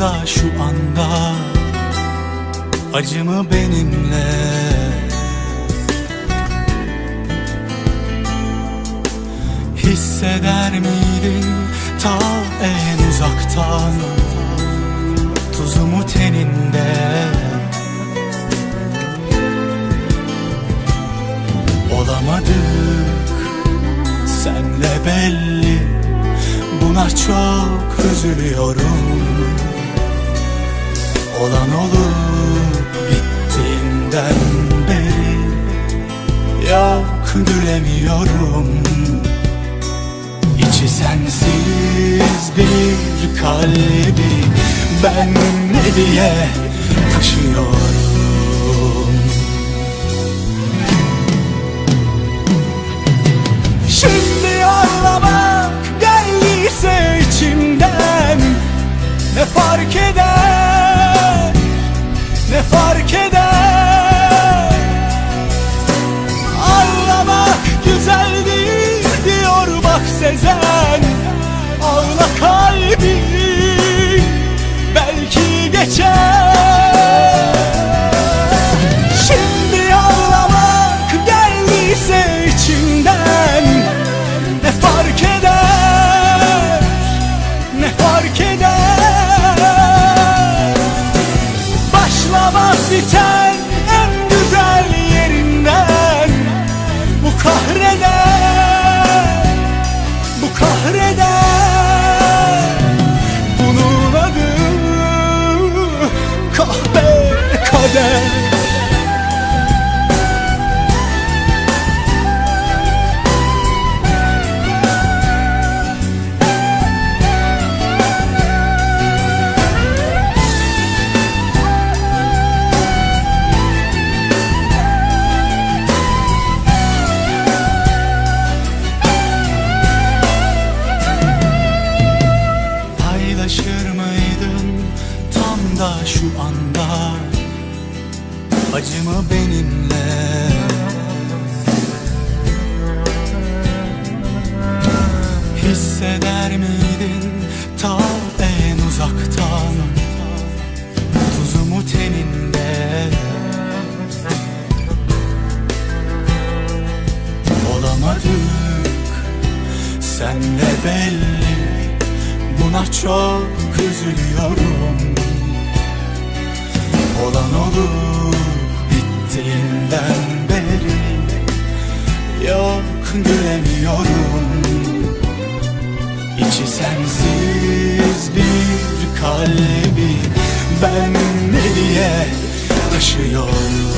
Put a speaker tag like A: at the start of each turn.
A: da şu anda. Acımı benimle. Hisseder miydin ta en uzaktan? Tuzumu teninde. Olamadık. Senle belli. Buna çok üzülüyorum Olan olup bittiğinden beri. Yok gülemiyorum İçi sensiz bir kalbi Ben ne diye taşıyorum kader Paylaşır mıydın tam da şu anda Acımı benimle. Hisseder miydin ta en uzaktan? Tuzumu teninde. Olamadık. Senle belli. Buna çok üzülüyorum. Olan olup bittiğinden beri Yok gülemiyorum İçi sensiz bir kalbi Ben ne diye taşıyorum